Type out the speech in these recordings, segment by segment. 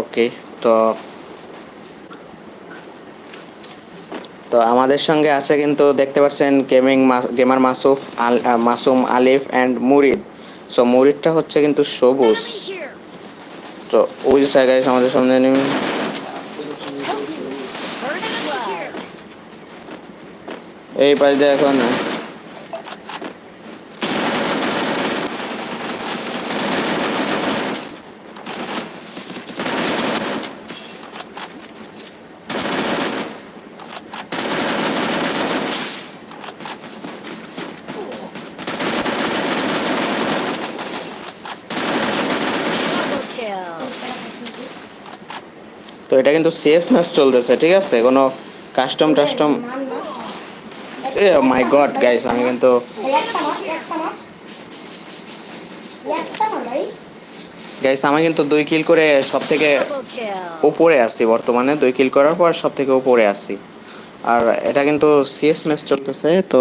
ওকে, তো তো আমাদের সঙ্গে আছে কিন্তু দেখতে পাচ্ছেন gaming gamer Masuf Masum Alif and মুরিদ সো মুরিদটা হচ্ছে কিন্তু সবুজ. তো ওই জায়গায় আমাদের সামনে নেমে. এই পাশ দিয়ে এখন Double kill. তো এটা কিন্তু সিএস ম্যাচ চলতেছে, ঠিক আছে? কোনো কাস্টম টাস্টম এ মাই গড গাইস আমি কিন্তু গাইস আমি কিন্তু দুই কিল করে সব থেকে উপরে আছি বর্তমানে। দুই কিল করার পর সব থেকে উপরে আছি। আর এটা কিন্তু সিএস ম্যাচ চলতেছে, তো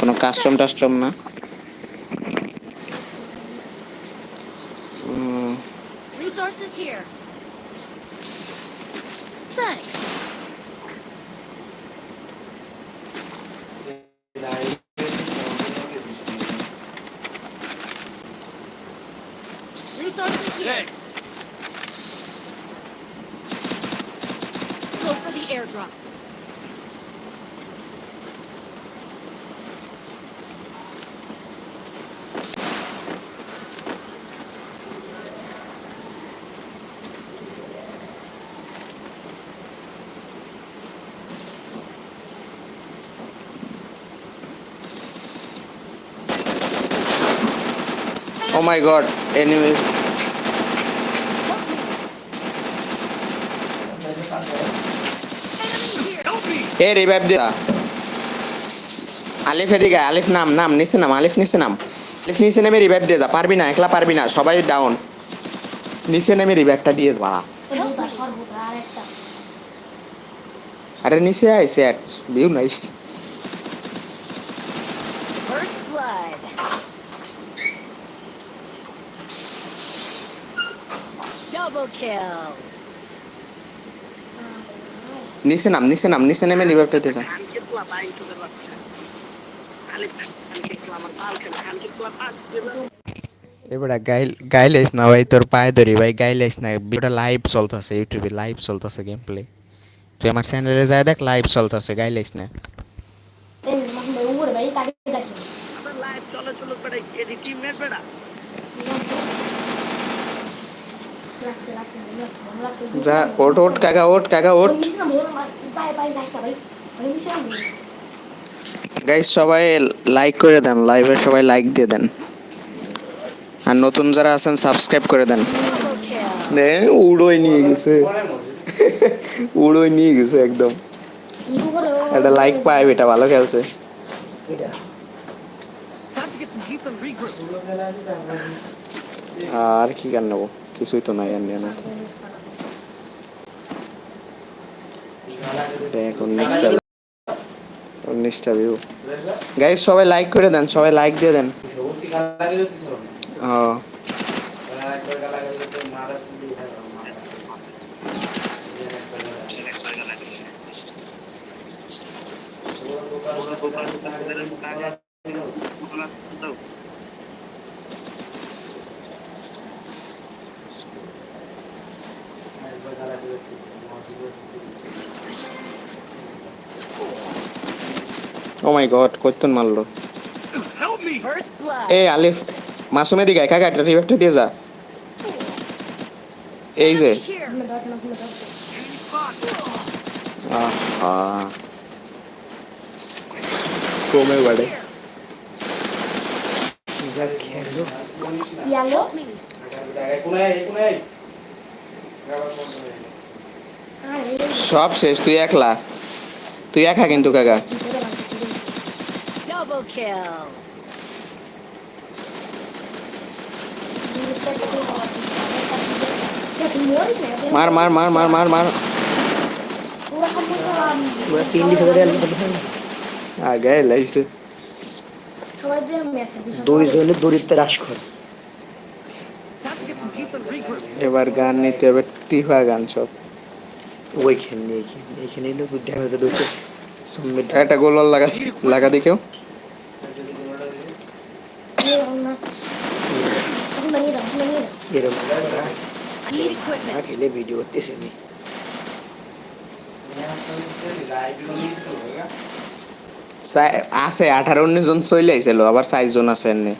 কোনো কাস্টম টাস্টম না। Thanks. ও মাই গড এনিমি এ রিভাইভ দিয়া আলিফ এদিকে আলিফ নাম নাম নিচে নাম আলিফ নিচে নাম। আলিফ নিচে নেমে রিভাইভ দিয়ে যা। পারবি না একলা পারবি না সবাই ডাউন নিচে নেমে রিভাইভটা দিয়ে বাড়া আরে নিচে আয় স্যাট view nice First blood. Double kill. নিচে নাম নিচে নাম নিচে নেমে রিভাইভটা যা এবারে গাইল গাইলেস না ভাই তোর পায়ে ধরি ভাই গাইলেস না। ভিডিওটা লাইভ চলতেছে ইউটিউবে লাইভ চলতেছে গেম প্লে তুই আমার চ্যানেলে যায় দেখ লাইভ চলতেছে গাইলেস না। যা ওট ওট কাকা ওট কাকা ওট গাইস সবাই লাইক করে দেন লাইভে সবাই লাইক দিয়ে দেন। আর নতুন যারা আছেন সাবস্ক্রাইব করে দেন। উড়োই নিয়ে গেছে। উড়োই নিয়ে গেছে একদম। একটা লাইক পায়, এটা ভালো খেলছে। আর কি গান নেব? কিছুই তো নাই আর নিয়ে না। দেখো উনিশটা উনিশটা ভিউ গাইস সবাই লাইক করে দেন সবাই লাইক দিয়ে দেন। ও ও মাই গড কইতন মারলো? এই আলিফ মাসুমে দিকে কাকা একটা রিভাইভটা দিয়ে যা। এই যে। কমে বাড়ে সব শেষ তুই একলা। তুই একা কিন্তু কাকা। Double kill. Mar, mar, mar, mar, mar, mar. पूरा सीन दिख रहा है आ দুই হ্রাস কর। এবার গান নিতে হবে টিফা গান সব। ওইখানে এখানে এখানে ড্যামেজ দিচ্ছে একটা লাগা লাগা কেউ এরকম I need equipment. খেলে ভিডিও করতেছে নি সাই- আছে আঠারো উনিশ জন চলে আইছিল আবার সাইজ জন আছে এমনি।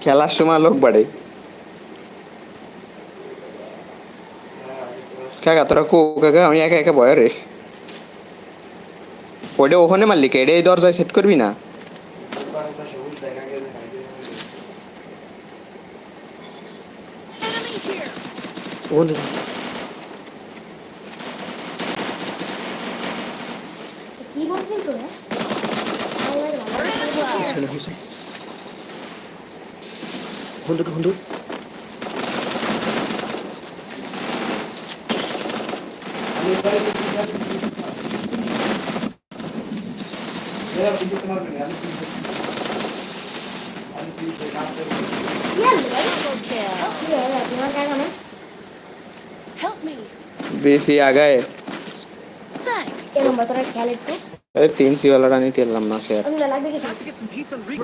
খেলার সময় লোক বাড়ে। কাকা তোরা কো কাকা আমি একা একা বয় রে। ওইটা ওখানে মারলি কে? এটা এই দরজায় সেট করবি না? বন্ধু কি বলছিস তোরা বন্ধু বন্ধু Yeah, I don't care. Yeah, you want that on it? BC आ गए अरे तीन सी वाला नहीं तेल लंबा से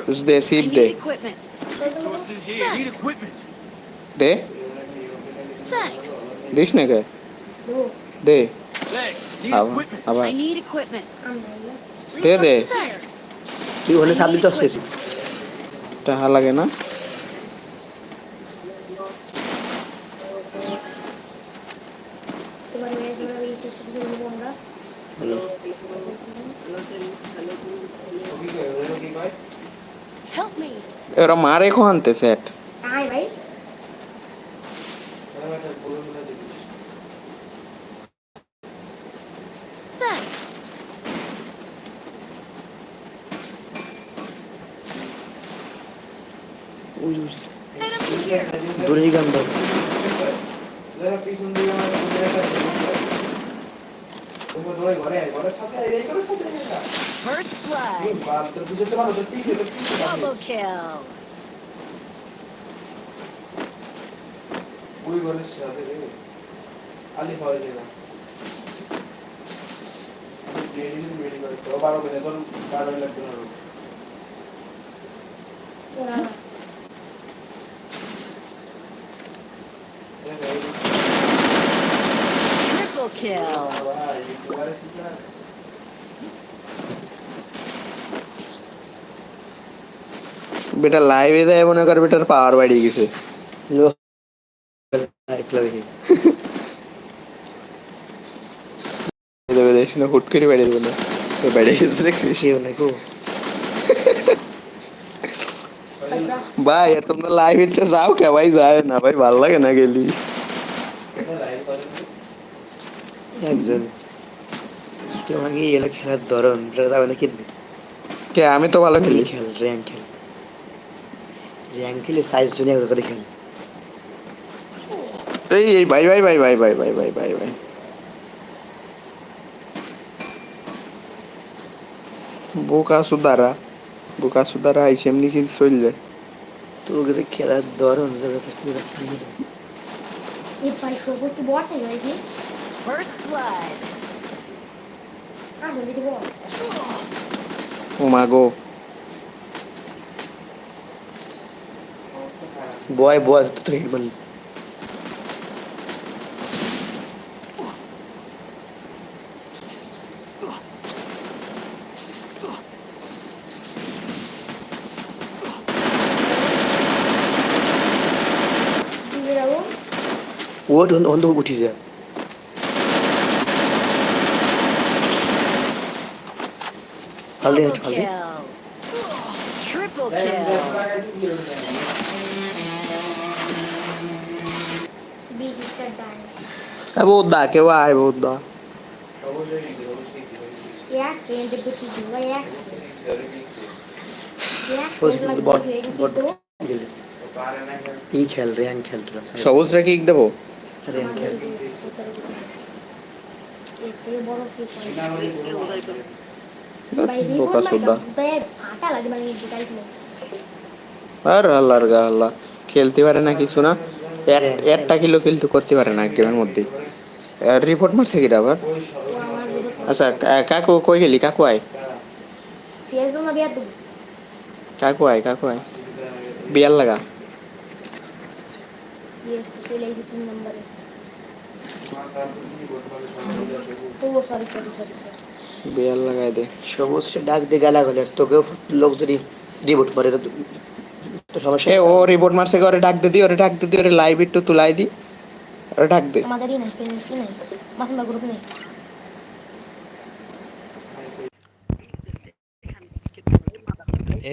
उस दे दे दे दिश ने दे अब अब दे दे শেষের দিকে নেবো আমরা এরা মারে খোয়ানতে সেট ভাই दूरी गंदर First blood. Double kill. ওই ঘরের সাথে আলি হয় না মেডিকেল মেডিকেল বারো বেলা ধরুন বারো লাগবে না বেটা লাইভে দেয় মনে কর বেটার পাওয়ার বাড়িয়ে গেছে। লো দেবে দেখ না। হুট করে দেবে না গেছে দেখছিস? ভাই তোমরা লাইভ ইতে যাও কে? ভাই যায় না। ভাই ভালো লাগে না গেলি। একজন। তোমাকে এলো খেলার ধরন। তার মানে কিনবে কে আমি তো ভালো খেলি। খেলি খেল র্যাঙ্ক খেল। র্যাঙ্ক খেলে সাইজ জন্য এক জায়গায় খেল এই এই ভাই ভাই ভাই ভাই ভাই ভাই ভাই ভাই ভাই। বোকা সুদারা বোকা সুদারা আইসে এমনি কি চল যায় তো ওকে তো খেলার ধরন পুরো খেলে Boy, boy, terrible. What on, on the what is that? Triple kill. Triple kill. È Buddha, che vai Buddha? সবুজ রাখি দেবো? আর আল্লাহর গা আল্লাহ। খেলতে পারে না কিছু না? একটা কিলো কিন্তু করতে পারে না গেমের মধ্যে। রিপোর্ট মারছে কিটা আবার? আচ্ছা কাকু কই গেলি? কাকু আয়। কাকু আয় কাকু আয়। বিয়ার লাগা। বিয়ার লাগাই দে। সবুজটা ডাক দিয়ে গালা গেলে তোকেও লোক যদি রিবোট মারে তো সমস্যা ও রিপোর্ট মারছে ওরে ডাক দে দি ওরে ডাক দে দি ওরে লাইভ একটু তুলাই দি ওরে ডাক দে। আমাদেরই নাই পেন্সি নাই মাথা গ্রুপ নেই।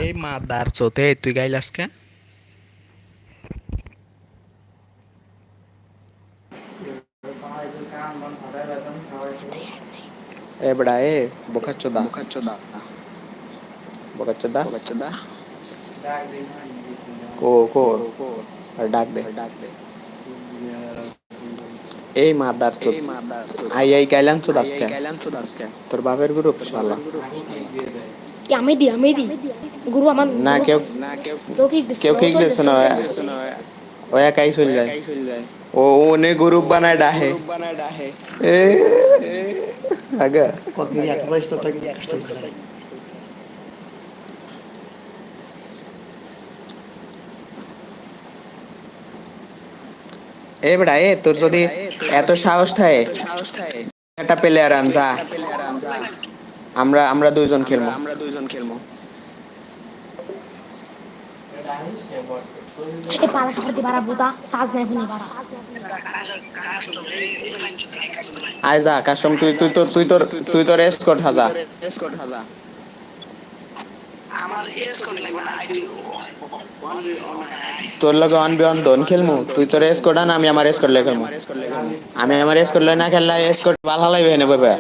এই মাদার চোতে তুই গাইলাস কে এ বড়া এ বোকাচোদা বোকাচোদা বোকাচোদা বোকাচোদা কো কো আর ডাক को ডাক দে এই মাদার চোদ আই আই গাইলাম চোদ আজকে তোর বাপের গ্রুপ শালা আমি দি আমি দি গুরু আমার না কেউ কেউ কেক দিছে না ও একাই চল যায় ও ওনে গ্রুপ বানায় ডাহে এ আগা কত 28 তো 100 এ বেটা এ তোর যদি এত সাহস থাকে একটা প্লেয়ার আন যা। আমরা আমরা দুইজন খেলব আমরা দুইজন খেলব এ পালা সরতে পারা বুতা সাজ নাই ভুনি পারা আয় যা কাশম তুই তুই তোর তুই তোর তুই তোর এসকট হাজা। তোর লগে অন বিয়ন দন খেলমু। তুই তোর এসকট আন, আমি আমার এসকট লে খেলমু। আমি আমার এসকট লে না খেললে এসকট ভালো হালাইবে হেনে বাবা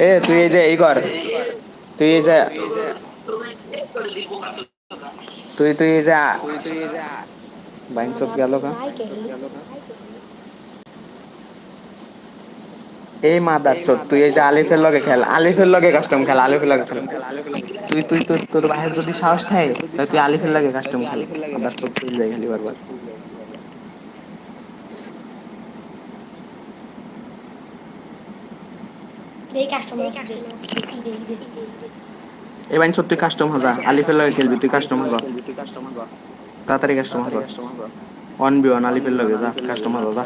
এ, তুই এই যে এই কর তুই এই যে তুই তুই এই যে বাইনচত গেল কা আই কে এই মাদার চোদ তুই এই যে আলিফের লগে খেল আলিফের লগে কাস্টম খেল আলিফের লগে খেল। তুই তুই তোর তোর বাহির যদি সাহস থাকে তাহলে তুই আলিফের লগে কাস্টম খেল। মাদার চোদ তুই যাই খালি বারবার। বাইনচত তুই কাস্টম হাজা আলিফের লগে খেলবি তুই কাস্টম হাজা তাড়াতাড়ি কাস্টম হাজা বি আলিফের লগে যা কাস্টম হাজা যা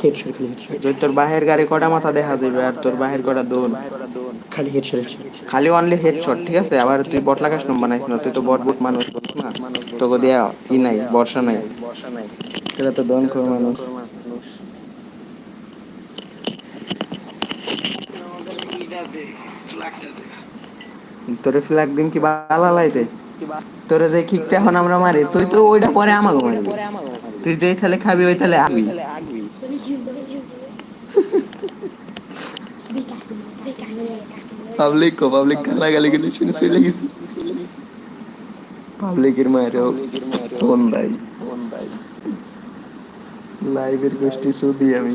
হেডশট খালি হেডশট যদি তোর বাহির গাড়ি কটা মাথা দেখা যাবে আর তোর বাহির কটা দোন খালি হেডশট খালি অনলি হেডশট ঠিক আছে? আবার তুই বটলা কাস্টম বানাইছ না তুই তো বট বুট মানুষ না। তোকে দিয়া ই নাই বর্ষা নাই। তো দন খোর মানুষ। তোরে ফ্ল্যাগ দিন কি বালা লাইতে? তোরে যে কিকটা এখন আমরা মারি তুই তো ওইটা পরে আমাকে মারবি। তুই যেই তাহলে খাবি ওই থালে কাস্টমার পাবলিক কো পাবলিক গালা গালি কিন্তু শুনে চলে গেছি পাবলিকের মায়েরও ফোন দেয় লাইভের গোষ্ঠী সুদি আমি।